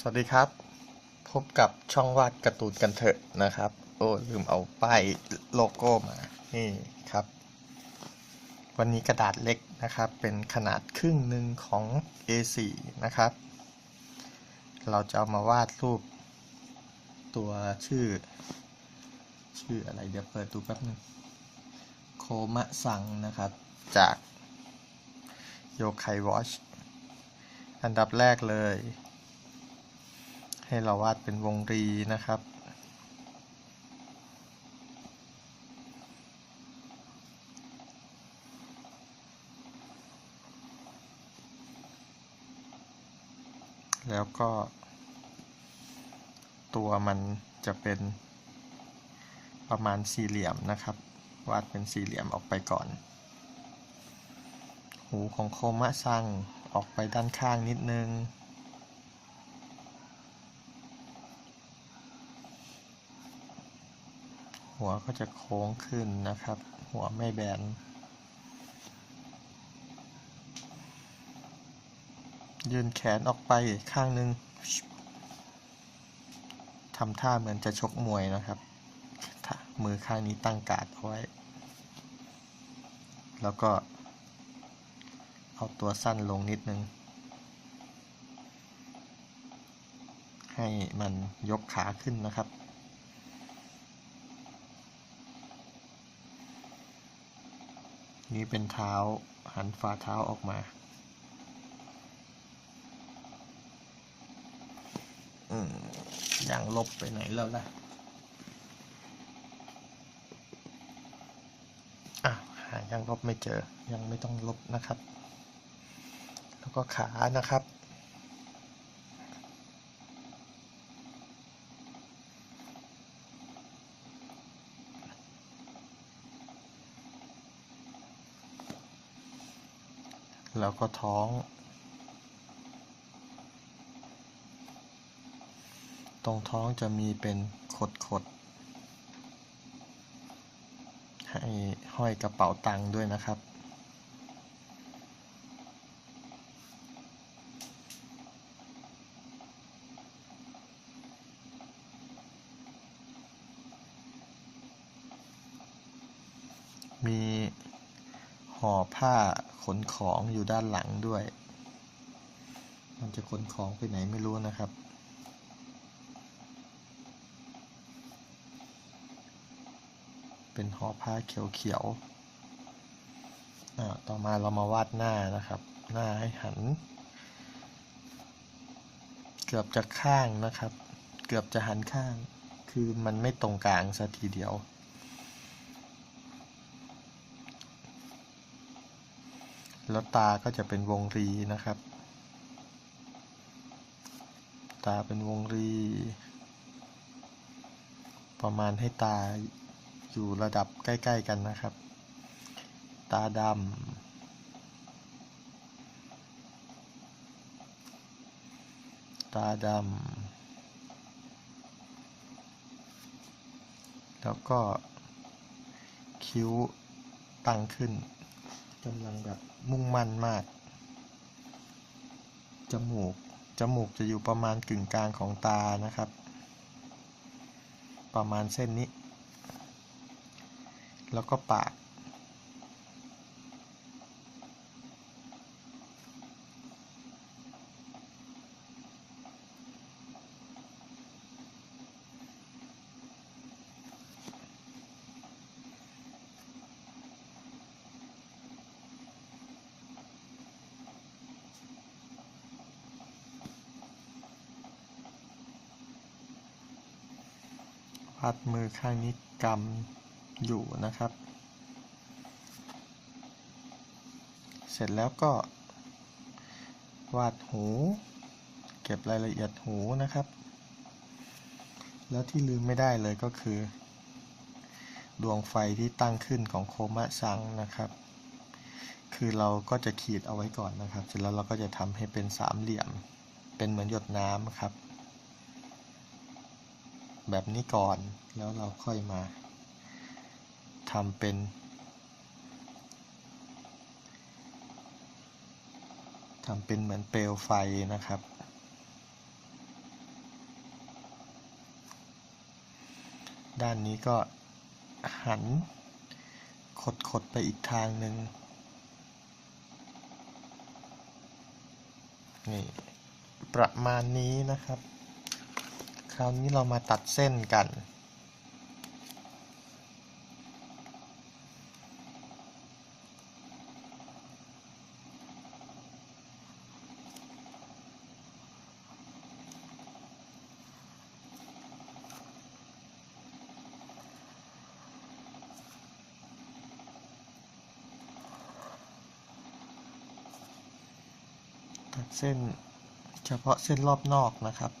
สวัสดีครับ พบกับช่องวาดการ์ตูนกันเถอะนะครับ โอ้ลืมเอาป้ายโลโก้มา นี่ครับ วันนี้กระดาษเล็กนะครับ เป็นขนาดครึ่งหนึ่งของ A4 นะครับ เราจะเอามาวาดรูป ตัวชื่อ ชื่ออะไรเดี๋ยวเปิดดูแป๊บนึง โคมะซังนะครับ จากโยไควอชอันดับแรกเลย ให้เราวาดเป็นวงรีนะครับ แล้วก็ ตัวมันจะเป็นประมาณสี่เหลี่ยมนะครับ วาดเป็นสี่เหลี่ยมออกไปก่อน หูของโคมะซังออกไปด้านข้างนิดนึง หัวก็จะโค้งขึ้นนะครับ หัวไม่แบน ยืนแขนออกไปข้างหนึ่งทำท่าเหมือนจะชกมวยนะครับ มือข้างนี้ตั้งกาดเอาไว้ แล้วก็ เอาตัวสั้นลงนิดนึง ให้มันยกขาขึ้นนะครับ นี่เป็นเท้าหันฝ่าเท้าออกมา อืมอย่างลบไปไหนแล้วล่ะ อะ หายังลบไม่เจอ ยังไม่ต้องลบนะครับ แล้วก็ขานะครับ แล้วก็ท้อง ตรงท้องจะมีเป็นขดขดๆให้ห้อยกระเป๋าตังค์ด้วยนะครับ มี ห่อผ้าขนของอยู่ด้านหลังด้วย มันจะขนของไปไหนไม่รู้นะครับเป็นห่อผ้าเขียวๆอ่าต่อมาเรามาวาดหน้านะครับ หน้าให้หัน เกือบจะข้างนะครับ เกือบจะหันข้าง คือมันไม่ตรงกลางซะทีเดียว แล้วตาก็จะเป็นวงรีนะครับ ตาเป็นวงรี ประมาณให้ตาอยู่ระดับใกล้ ๆ กันนะครับ ตาดำตาดำแล้วก็คิ้วตั้งขึ้นกำลังแบบ มุ่งมั่นมาก จมูก จมูกจะอยู่ประมาณกึ่งกลางของตานะครับ ประมาณเส้นนี้ แล้วก็ปาก พัดมือข้างนี้กำอยู่นะครับ เสร็จแล้วก็ วาดหู เก็บรายละเอียดหูนะครับ แล้วที่ลืมไม่ได้เลยก็คือ ดวงไฟที่ตั้งขึ้นของโคมะซังนะครับ คือเราก็จะขีดเอาไว้ก่อนนะครับ เสร็จแล้วเราก็จะทำให้เป็นสามเหลี่ยม เป็นเหมือนหยดน้ำครับ แบบนี้ก่อน แล้วเราค่อยมาทำเป็นทำเป็นเหมือนเปลวไฟนะครับ ด้านนี้ก็หันขดขดไปอีกทางหนึ่งนี่ประมาณนี้นะครับ ราวนี้เรามาตัดเส้นกัน ตัดเส้นเฉพาะเส้นรอบนอกนะครับ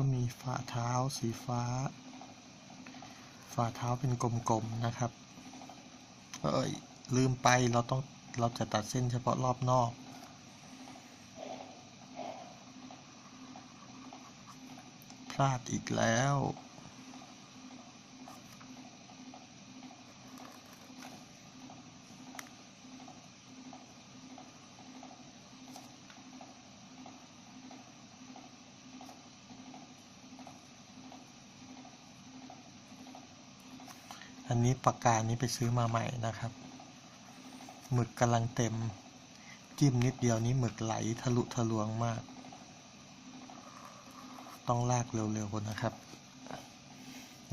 ก็มีฝ่าเท้าสีฟ้า ฝ่าเท้าเป็นกลมๆนะครับ เอ้ยลืมไปเราต้องเราจะตัดเส้นเฉพาะรอบนอก พลาดอีกแล้ว นนี้ปากกานี้ไปซื้อมาใหม่นะครับ หมึกกำลังเต็ม จิ้มนิดเดียวนี้หมึกไหลทะลุทะลวงมาก ต้องลากเร็วๆนะครับ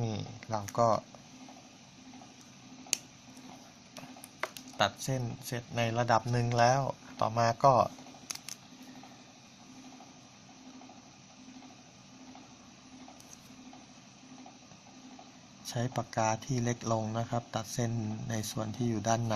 นี่เราก็ ตัดเส้นเสร็จในระดับหนึ่งแล้ว ต่อมาก็ ใช้ปากกาที่เล็กลงนะครับ ตัดเส้นในส่วนที่อยู่ด้านใน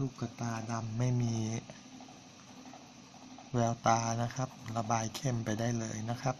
ลูกกระตาดำไม่มีแววตานะครับ ระบายเข้มไปได้เลยนะครับ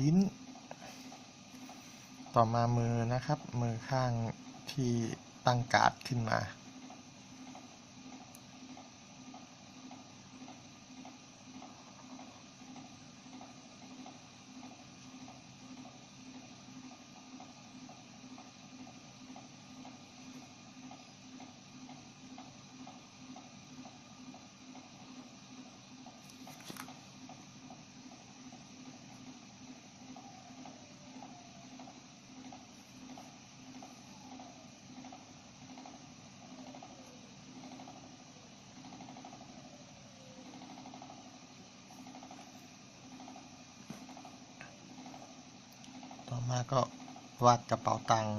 ลิ้น ต่อมามือนะครับ มือข้างที่ตั้งการ์ดขึ้นมา มาก็วาดกระเป๋าตังค์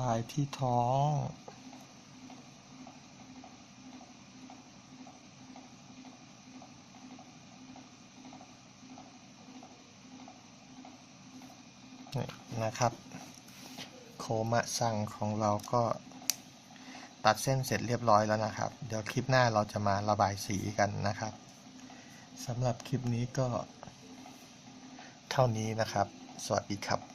ลายที่ท้อง นะครับ โคมะซังของเราก็ตัดเส้นเสร็จเรียบร้อยแล้วนะครับ เดี๋ยวคลิปหน้าเราจะมาระบายสีกันนะครับสำหรับคลิปนี้ก็เท่านี้นะครับ สวัสดีครับ